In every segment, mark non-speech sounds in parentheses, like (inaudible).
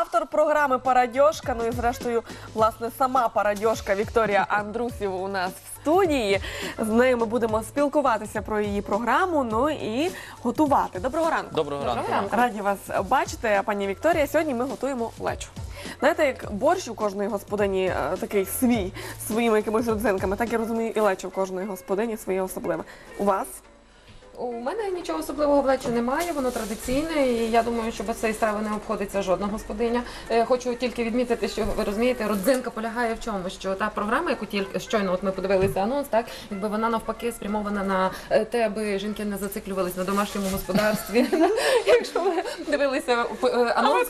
Автор програми Парадьошка. Ну і зрештою, власне, сама Парадьошка Вікторія Андрусів у нас в студії. З нею ми будемо спілкуватися про її програму. Ну і готувати. Доброго ранку. Доброго ранку. Раді вас бачити, пані Вікторія. Сьогодні ми готуємо лечо. Знаєте, як борщ у кожної господині е, такий свій, своїми якимись родзинками, так я розумію, і лечо в кожної господині своє особливе. У вас? У мене нічого особливого в лечі немає, воно традиційне, і я думаю, що без цієї страви не обходиться жодна господиня. Е, Хочу тільки відмітити, що ви розумієте, родзинка полягає в чому, що та програма, яку тільки щойно от ми подивилися анонс, так якби вона навпаки спрямована на е, те, аби жінки не зациклювались на домашньому господарстві. (laughs) Якщо ви дивилися е, анонс,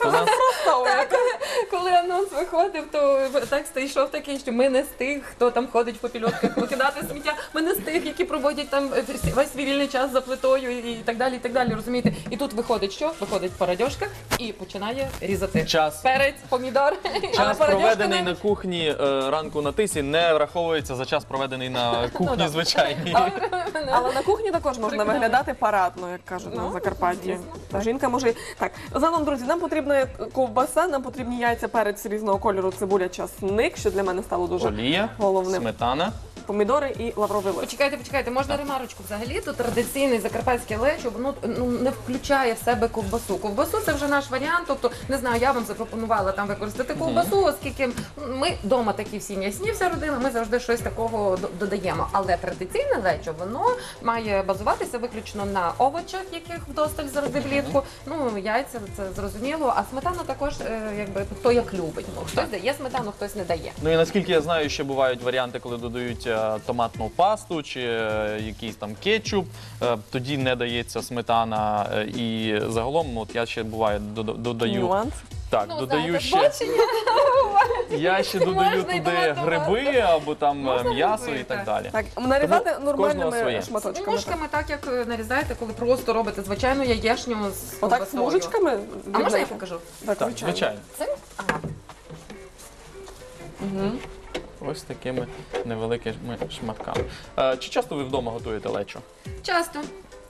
коли анонс виходив, то текст йшов такий, що ми не з тих, хто там ходить в попільотках викидати сміття. Ми не з тих, які проводять там весь свій вільний час за плитою і, так далі. І так далі. Розумієте? І тут виходить що? Виходить парадьошка і починає різати Час. перець, помідор. (laughs) Час парадьошка проведений не- на кухні е, ранку на тисі не враховується за час проведений на кухні да. звичайній. Але на кухні також можна Прикольно. виглядати парадно, як кажуть на Ну, Закарпатті. звісно, Та жінка може так. Загалом, друзі, нам потрібна ковбаса, нам потрібні яйця, перець різного кольору, цибуля, часник, що для мене стало дуже Олія, головним. сметана. Помідори і лавровий лист. Почекайте, почекайте, можна ремарочку. Взагалі то традиційний закарпатське лечо, воно ну не включає в себе ковбасу. Ковбасу це вже наш варіант. Тобто, не знаю, я вам запропонувала там використати ковбасу, оскільки ми вдома такі всі м'ясні, вся родина, ми завжди щось такого додаємо. Але традиційне лечо воно має базуватися виключно на овочах, яких вдосталь завжди влітку. Ну яйця це зрозуміло. А сметана також, е, якби хто як любить. Ну хтось дає сметану, хтось не дає. Ну і наскільки я знаю, ще бувають варіанти, коли додають е, томатну пасту чи е, якийсь там кетчуп. Тоді не дається сметана. е, І загалом, от я ще буває дода- додаю. Нюанс. Так, Ну, додаю знаєте, ще. бачення. (laughs) Я ще Можна додаю туди багато гриби або там е, Можна м'ясо гриби, і так так. далі. Так, нарізати Тому нормальними шматочками. так. Ложками, так як е, нарізаєте, коли просто робите звичайну яєшню з Отак ковбасою. смужечками. А можна я покажу? Так, Так, звичайно. звичайно. Це? Ага. Ось такими невеликими шматками. Е, Чи часто ви вдома готуєте лечо? Часто.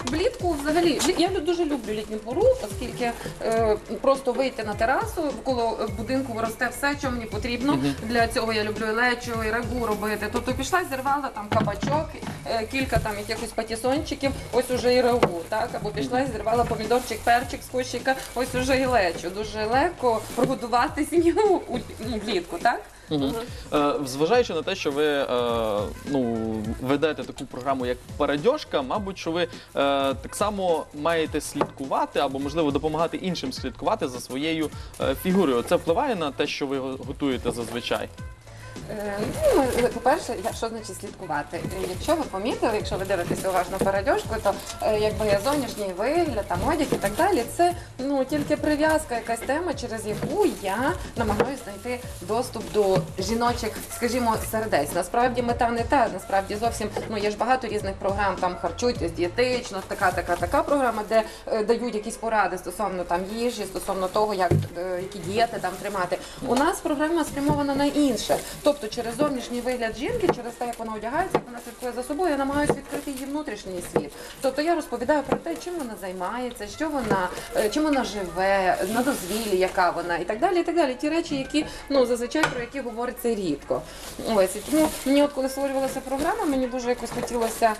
Влітку взагалі лі- я лю- дуже люблю літню пору, оскільки е, просто вийти на терасу, коло будинку росте все, що мені потрібно. Для цього я люблю і лечо, і рагу робити. Тобто пішла, зірвала там кабачок, е, кілька там якихось патісончиків, ось уже і рагу, так? Або пішла, зірвала помідорчик, перчик з кущика, ось уже і лечо. Дуже легко прогодувати сім'ю у- ну, влітку, так? Е, Зважаючи на те, що ви е, ну, ведете таку програму як Парадьошка, мабуть, що ви е, так само маєте слідкувати або, можливо, допомагати іншим слідкувати за своєю фігурою. Це впливає на те, що ви го- готуєте зазвичай? Е, Ну, по-перше, що значить слідкувати? Е, Якщо ви помітили, якщо ви дивитеся уважно передяжку, то е, якби зовнішній вигляд, там одяг і так далі, це ну тільки прив'язка, якась тема, через яку я намагаюся знайти доступ до жіночих, скажімо, сердець. Насправді мета не та, насправді зовсім ну є ж багато різних програм, там харчуйтесь дієтично, така, така, така програма, де е, дають якісь поради стосовно там їжі, стосовно того, як е, які дієти там тримати. У нас програма спрямована на інше. Тобто через зовнішній вигляд жінки, через те, як вона одягається, як вона слідкує за собою, я намагаюся відкрити її внутрішній світ. Тобто я розповідаю про те, чим вона займається, що вона, е, чим вона живе, на дозвіллі, яка вона, і так далі. І так далі. Ті речі, які ну зазвичай про які говориться рідко. Ось і тому мені, от коли створювалася програма, мені дуже якось хотілося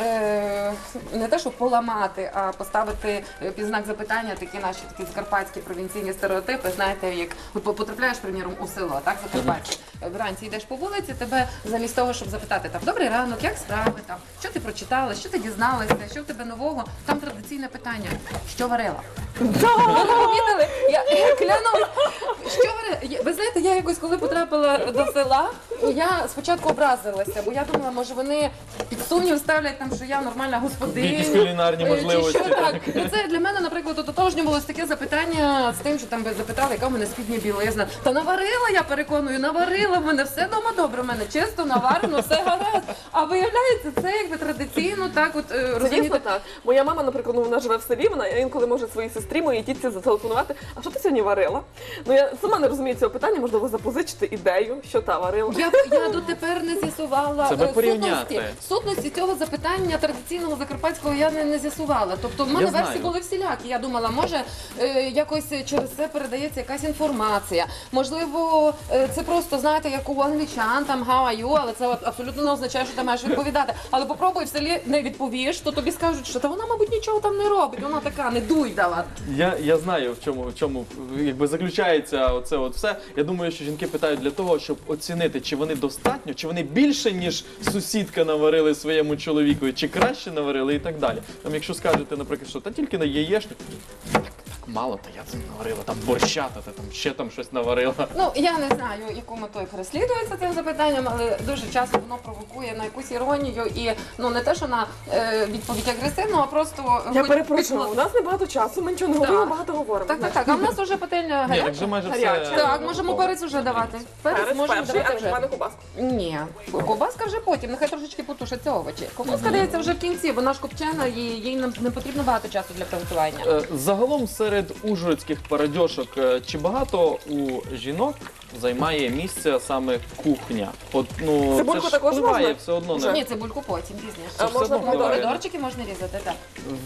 е, не те, щоб поламати, а поставити е, під знак запитання такі наші такі закарпатські провінційні стереотипи. Знаєте, як потрапляєш, приміром, у село, так Закарпаття. Вранці йдеш по вулиці, тебе замість того, щоб запитати там добрий ранок, як справи там, що ти прочитала, що ти дізналася, що в тебе нового. Там традиційне питання: що варила? Ви що варила? Ви знаєте, я якось коли потрапила до села, я спочатку образилася, бо я думала, може вони сумнів ставлять там, що я нормальна господиня. Якісь кулінарні Е, чи можливості, що так? Ну, це для мене, наприклад, ототожнювалось таке запитання з тим, що там ви запитали, яка в мене спідня білизна. Та наварила, я переконую, наварила в мене все вдома добре, в мене чисто наварено, все гаразд. А виявляється, це якби традиційно так, от е, розумієте. так. Моя мама, наприклад, ну, вона живе в селі, вона інколи може своїй сестрі, моїй тітці зателефонувати. А що ти сьогодні варила? Ну я сама не розумію цього питання, можливо, запозичити ідею, що та варила. Я я, я дотепер не з'ясувала Це ви е, порівняти. сутності, сутності цього запитання традиційного закарпатського я не, не з'ясувала. Тобто в мене Я знаю. були всілякі. Я думала, може е, якось через це передається якась інформація. Можливо, е, це просто знаєте, як у англічан там how are you, але це от абсолютно не означає, що ти маєш відповідати. Але попробуй в селі не відповіш, то тобі скажуть, що та вона, мабуть, нічого там не робить. Вона така не дуйдала. Я, я знаю, в чому, в чому якби заключається оце от все. Я думаю, що жінки питають для того, щоб оцінити, чи вони достатньо, чи вони більше, ніж сусідка наварили своєму чоловікові, чи краще наварили і так далі. Там, якщо скажете, наприклад, що та тільки на яєчник, так, мало, та я це наварила, там борща, та ти там ще там щось наварила. Ну я не знаю, яку метою переслідується цим запитанням, але дуже часто воно провокує на якусь іронію і ну не те, що на е, відповідь агресивну, а просто Я хоч перепрошую, у нас небагато часу, ми нічого не говоримо, багато говоримо. Так, так, так. А в нас вже пательня Ні, так гаряча. вже майже Гаряче. все. Так, можемо перець вже давати. Перець Перець можемо перший, давати не вже. Кубаску. Ні, ковбаска вже потім, нехай трошечки потушаться овочі. Ковбаска дається вже в кінці, вона ж копчена, і їй не, не потрібно багато часу для приготування. Е, Загалом серед ужгородських парадьошок е, чи багато у жінок займає місце саме кухня? От ну Цибульку це ж також впливає можна? все одно на Ні, цибульку потім А пізніше. все можна одно впливає. Помідорчики можна різати, так.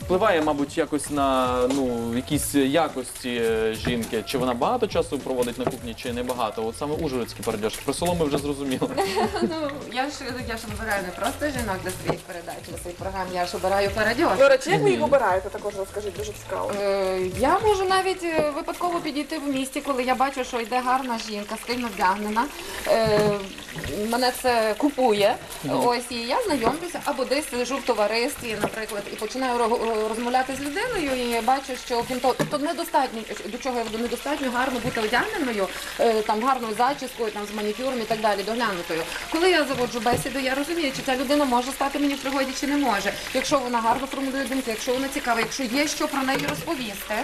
впливає, мабуть, якось на ну якісь якості е, жінки. Чи вона багато часу проводить на кухні, чи не багато? От саме ужгородські парадьошки. Про село ми вже зрозуміли. (laughs) Ну, я ж я ж вибираю не просто жінок для своїх передач, для своїх програм, я ж обираю передьож. До речі, як ви їх обираєте, також розкажіть, дуже цікаво. Е, Я можу навіть е, випадково підійти в місті, коли я бачу, що йде гарна жінка, стильно вдягнена. Е, Мене це купує. Ось і я знайомлюся або десь сижу в товаристві, наприклад, і починаю розмовляти з людиною. І бачу, що крім того, тобто недостатньо до чого я веду, недостатньо гарно бути одягненою, е, там гарною зачіскою, там з манікюром і так далі, доглянутою. Коли я заводжу бесіду, я розумію, чи ця людина може стати мені в пригоді, чи не може. Якщо вона гарно формулює думки, якщо вона цікава, якщо є що про неї розповісти,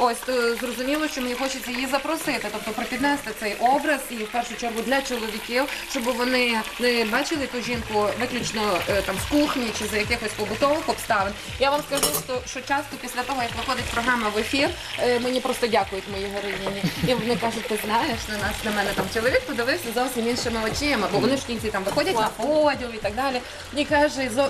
ось то зрозуміло, що мені хочеться її запросити, тобто припіднести цей образ і в першу чергу для чоловіків, щоб вони не бачили ту жінку виключно е, там з кухні чи за якихось побутових обставин. Я вам скажу, що, часто після того, як виходить програма в ефір, е, мені просто дякують мої героїні. І вони кажуть, ти знаєш, на нас на мене там чоловік подивився зовсім іншими очима, бо вони ж кінці там виходять на поділ і так далі. І каже, за,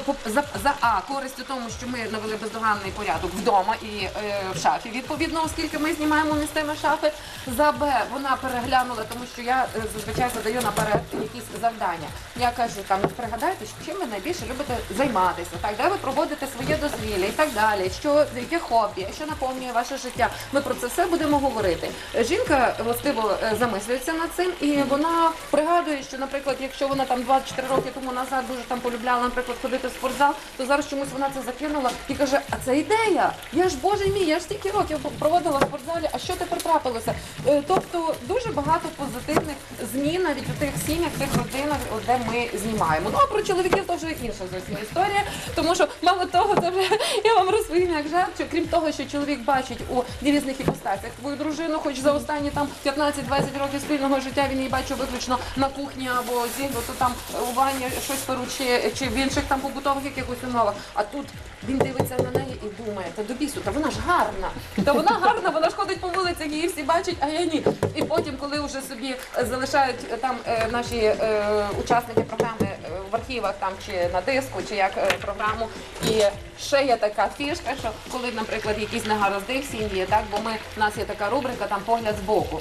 за, А, користь у тому, що ми навели бездоганний порядок вдома і е, в шафі. Відповідно, оскільки ми знімаємо місцеві шафи. За Б вона переглянула, тому що я е, зазвичай задаю наперед якісь завдання. Я кажу, там пригадайте, чим ви найбільше любите займатися, так де ви проводите своє дозвілля і так далі. Що яке хобі, що наповнює ваше життя. Ми про це все будемо говорити. Жінка властиво е, замислюється над цим, і вона пригадує, що, наприклад, якщо вона там 24 роки тому назад дуже там полюбляла, наприклад, ходити в спортзал, то зараз чомусь вона це закинула і каже: А це ідея! Я ж боже мій, я ж стільки років проводила в спортзалі. А що тепер трапилося? Е, Тобто дуже багато позитивних змін навіть у тих сім'ях, тих родинах, де ми знімаємо. Ну а про чоловіків то вже інша зовсім історія, тому що мало того, це вже я вам розповім як жарт, крім того, що чоловік бачить у різних іпостасях твою дружину, хоч за останні там 15-20 років спільного життя він її бачив виключно на кухні або зігнуто там у ванні щось перу, чи, чи в інших там побутових якихось умовах. А тут він дивиться на неї і думає, та до бісу, та вона ж гарна. Та вона гарна, вона ж ходить по вулицях, її всі бачать, а я ні. І потім, коли вже собі е, залишають е, там е, наші е, учасники програми в архівах там чи на диску, чи як програму. І ще є така фішка, що коли, наприклад, якісь негаразди в сім'ї, так бо ми в нас є така рубрика, там погляд збоку.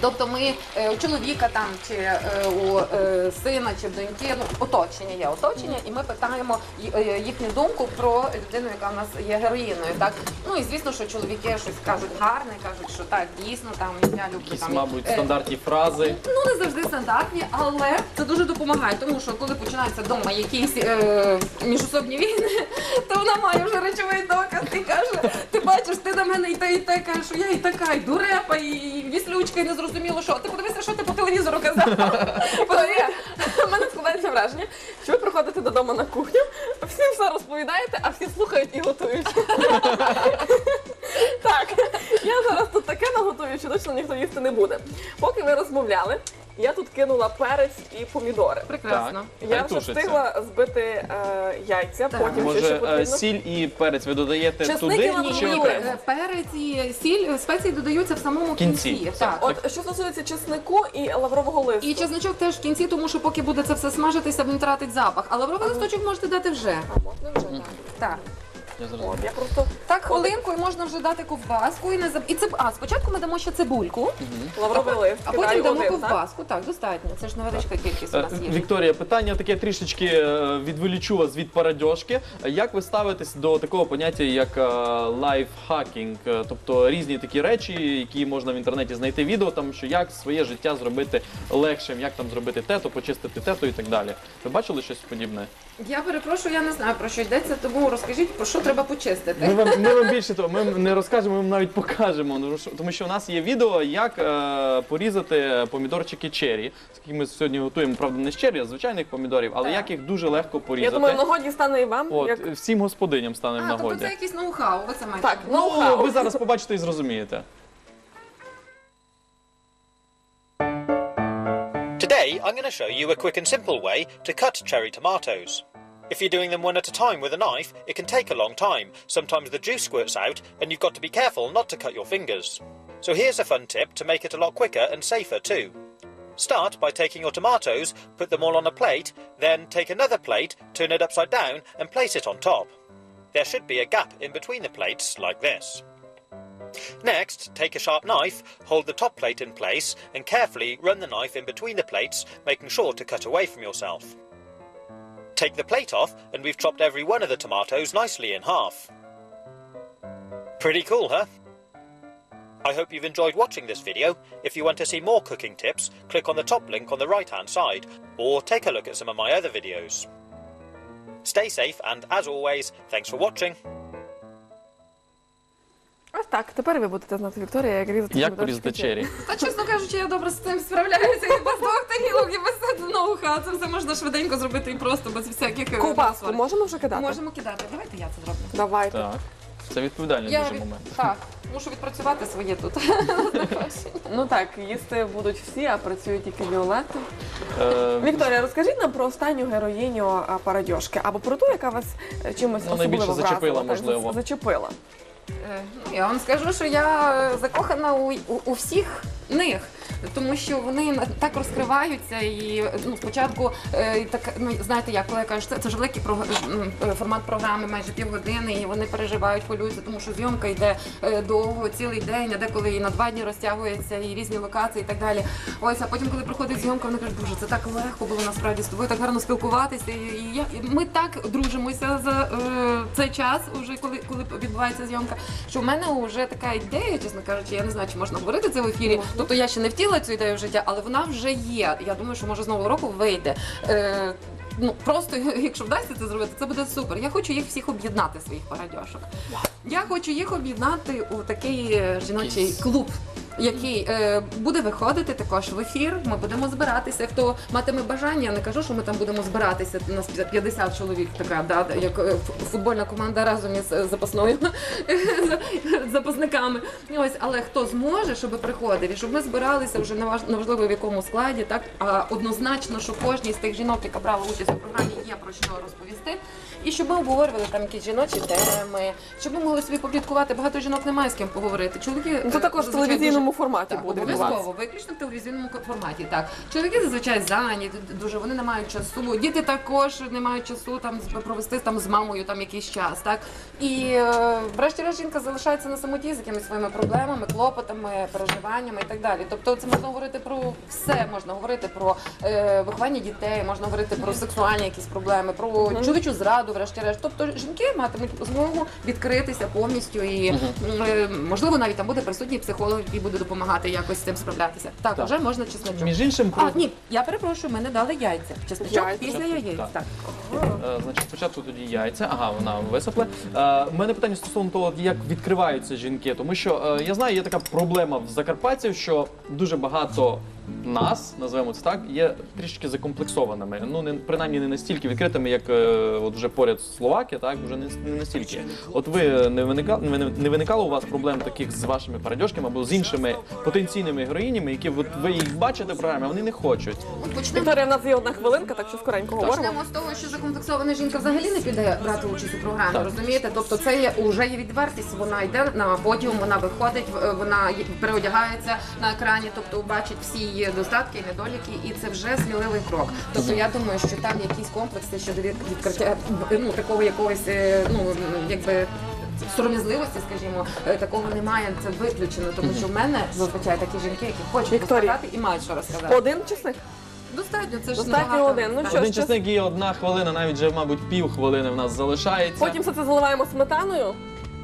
Тобто ми е, у чоловіка там чи е, у е, сина чи в доньки, ну оточення є оточення, і ми питаємо їхню думку про людину, яка в нас є героїною. Так ну і звісно, що чоловіки щось кажуть гарне, кажуть, що так дійсно там я люблю Якісь, там мабуть, е, стандартні фрази. Ну не завжди стандартні, але це дуже допомагає, тому що коли починаються вдома якісь е, міжособні війни, (laughs) то вона має вже речовий доказ і каже: ти бачиш, ти на мене і те, і те кажеш, що я і така, і дурепа, і віслючка, і не зрозуміло, що. Ти подивися, що ти по телевізору казав. (laughs) У мене складається враження, що ви приходите додому на кухню, всім все розповідаєте, а всі слухають і готують. (laughs) Так, я зараз тут таке наготую, що точно ніхто їсти не буде. Поки ви розмовляли, Я тут кинула перець і помідори. Прекрасно. Так. Я Хай вже тушиться. встигла збити е, яйця, Так. потім ще, Може, е, потрібно. сіль і перець ви додаєте Часник туди і лавровий чи лист. окремо? Е, Перець і сіль, спеції додаються в самому Кінці. кінці. Все. Так. От що стосується чеснику і лаврового листу. І чесночок теж в кінці, тому що поки буде це все смажитися, він тратить запах. А лавровий листочок можете дати вже. А можна вже так. Так. Я зрозумів. От, я просто Так, хвилинку і можна вже дати ковбаску і не заб... і циб... А спочатку ми дамо ще цибульку, лавровий лист. а кидаю потім дамо один, так? ковбаску. Так, достатньо. Це ж невеличка кількість у Е, нас є. Вікторія, питання таке трішечки е, відволічу вас від парадьошки. Як ви ставитесь до такого поняття, як е, лайфхакінг, Е, тобто різні такі речі, які можна в інтернеті знайти відео, там що як своє життя зробити легшим, як там зробити тето, почистити тето і так далі. Ви бачили щось подібне? Я перепрошую, я не знаю про що йдеться, тому розкажіть, про що треба почистити. Ми вам, ми вам більше того, ми не розкажемо, ми вам навіть покажемо. Ну, що- Тому що у нас є відео, як е, порізати помідорчики чері, з якими ми сьогодні готуємо, правда, не з чері, а з звичайних помідорів, але Так. як їх дуже легко Я порізати. думаю, в нагоді стане і вам. От, як... всім господиням стане в А, тобто нагоді. це якийсь ноу-хау, ви це маєте. Так, на ноу-хау. Ну, ви зараз побачите і зрозумієте. Today, I'm going to show you a quick and simple way to cut cherry tomatoes. If you're doing them one at a time with a knife, it can take a long time. Sometimes the juice squirts out, and you've got to be careful not to cut your fingers. So here's a fun tip to make it a lot quicker and safer too. Start by taking your tomatoes, put them all on a plate, then take another plate, turn it upside down, and place it on top. There should be a gap in between the plates, like this. Next, take a sharp knife, hold the top plate in place, and carefully run the knife in between the plates, making sure to cut away from yourself. Take the plate off, and we've chopped every one of the tomatoes nicely in half. Pretty cool, huh? I hope you've enjoyed watching this video. If you want to see more cooking tips, click on the top link on the right hand side, or take a look at some of my other videos. Stay safe, and as always, thanks for watching. Ось так, тепер ви будете знати, Вікторія, як різати Як помідорчики порізати чері? Та чесно кажучи, я добре з цим справляюся і без двох тарілок, і без ноу-хау. Це все можна швиденько зробити і просто без всяких е, Ковбаску можемо вже кидати? Можемо кидати. Давайте я це зроблю. Давайте. Так. Це відповідальний Я дуже від- момент. Так, мушу відпрацювати своє тут. (laughs) Ну так, їсти будуть всі, а працюють тільки Віолетта. Е, Вікторія, розкажіть нам про останню героїню а, парадьошки, або про ту, яка вас е, чимось Ну, особливо найбільше вразила, зачепила, так, можливо. за- зачепила. Е, Ну, я вам скажу, що я е, закохана у, у, у всіх них. Тому що вони так розкриваються, і ну спочатку е, так ну знаєте, як коли я кажу, це, це ж великий прог- м, е, формат програми, майже півгодини, і вони переживають, хвилюються, тому що зйомка йде е, довго, цілий день, а деколи і на два дні розтягується, і різні локації, і так далі. Ось, а потім, коли приходить зйомка, вони кажуть, боже, це так легко було насправді з тобою, так гарно спілкуватися. І, я і ми так дружимося за е, цей час, уже коли, коли відбувається зйомка, що в мене вже така ідея, чесно кажучи, я не знаю, чи можна говорити це в ефірі. Тобто я ще не втіла цю ідею в життя, але вона вже є. Я думаю, що може з нового року вийде. Е, Ну просто (laughs) якщо вдасться це зробити, це буде супер. Я хочу їх всіх об'єднати своїх парадьошок. Я хочу їх об'єднати у такий е, жіночий клуб. Який е, буде виходити також в ефір. Ми будемо збиратися. Хто матиме бажання, я не кажу, що ми там будемо збиратися. У нас 50 чоловік, така да, як е, футбольна команда разом із е, запасною (laughs) запасниками. Ось, але хто зможе, щоб приходив, і щоб ми збиралися вже не важ- неважливо в якому складі, так а однозначно, що кожній з тих жінок, яка брала участь у програмі, є про що розповісти. І щоб ми обговорювали там якісь жіночі теми, щоб ми могли собі попліткувати. Багато жінок немає з ким поговорити. Чоловіки Ну, Це е, також в телевізійному дуже- форматі так, буде обов'язково, виключно в телевізійному форматі. Так чоловіки зазвичай зайняті, дуже вони не мають часу. Діти також не мають часу там провести там з мамою там якийсь час. Так і е, врешті-решт жінка залишається на самоті з якимись своїми проблемами, клопотами, переживаннями і так далі. Тобто, це можна говорити про все. Можна говорити про е, виховання дітей, можна говорити про сексуальні якісь проблеми, про чоловічу зраду, врешті-решт. Тобто жінки матимуть змогу відкритися повністю і е, можливо навіть там буде присутній психолог, який буде допомагати якось з цим справлятися. Так, Так. вже можна чесночок. Між іншим, А, ні, я перепрошую, ми не дали яйця. Чесночок Яйця. після яєць. Так. Так. Е, Значить, спочатку тоді яйця, ага, вона висохла. Е, У мене питання стосовно того, як відкриваються жінки, тому що е, я знаю, є така проблема в закарпатців, що дуже багато нас, називаємо це так, є трішки закомплексованими. Ну не принаймні не настільки відкритими, як е, от вже поряд Словакія, так вже не, не настільки. От ви не виникали, не, не виникало у вас проблем таких з вашими парадьошками або з іншими потенційними героїнями, які от ви їх бачите в програмі, а вони не хочуть. Ну, Почнемо Вікторія, в нас є одна хвилинка, так що скоренько говоримо. Почнемо з того, що закомплексована жінка взагалі не піде брати участь у програмі, Так. розумієте? Тобто це є вже є відвертість. Вона йде на подіум, вона виходить, в- вона переодягається на екрані, тобто бачить всі її достатки і недоліки, і це вже сміливий крок. Тобто я думаю, що там якісь комплекси щодо відкриття ну такого якогось е, ну якби. Сором'язливості, скажімо, е, такого немає. Це виключено, тому що в мене зазвичай такі жінки, які хочуть Вікторія. розказати і мають що розказати. Один часник? Достатньо, це ж Достатньо небагато. один. Ну що ж, Один це- часник і одна хвилина, навіть вже, мабуть, пів хвилини в нас залишається. Потім все це заливаємо сметаною.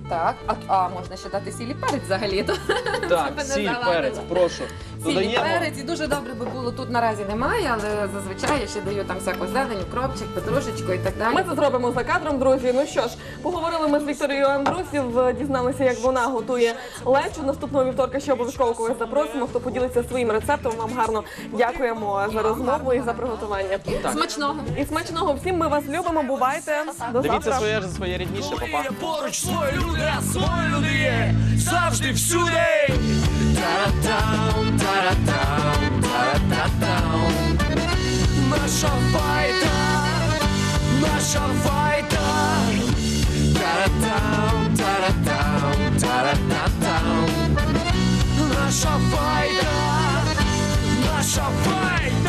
Так, а, а можна ще дати сілі перець взагалі. То (laughs) Так, Це сіль, не завадило. перець, прошу. Сілі Додаємо. перець і дуже добре би було тут наразі немає, але зазвичай я ще даю там всяку зелень, укропчик, петрушечку і так далі. Ми це зробимо за кадром, друзі. Ну що ж, поговорили ми з Вікторією Андрусів, дізналися, як вона готує лечу. Наступного вівторка ще обов'язково когось запросимо, хто поділиться своїм рецептом. Вам гарно дякуємо за розмову і за приготування. Смачного! І смачного всім ми вас любимо. Бувайте до Дивіться завтра. своє ж своє рідніше, папа. Є поруч свої люди, а свої люди є завжди всюди. taratão, taratão, taratão. Macha vaita, macha vaita. Taratão, taratão, taratão. Macha vaita, macha vaita.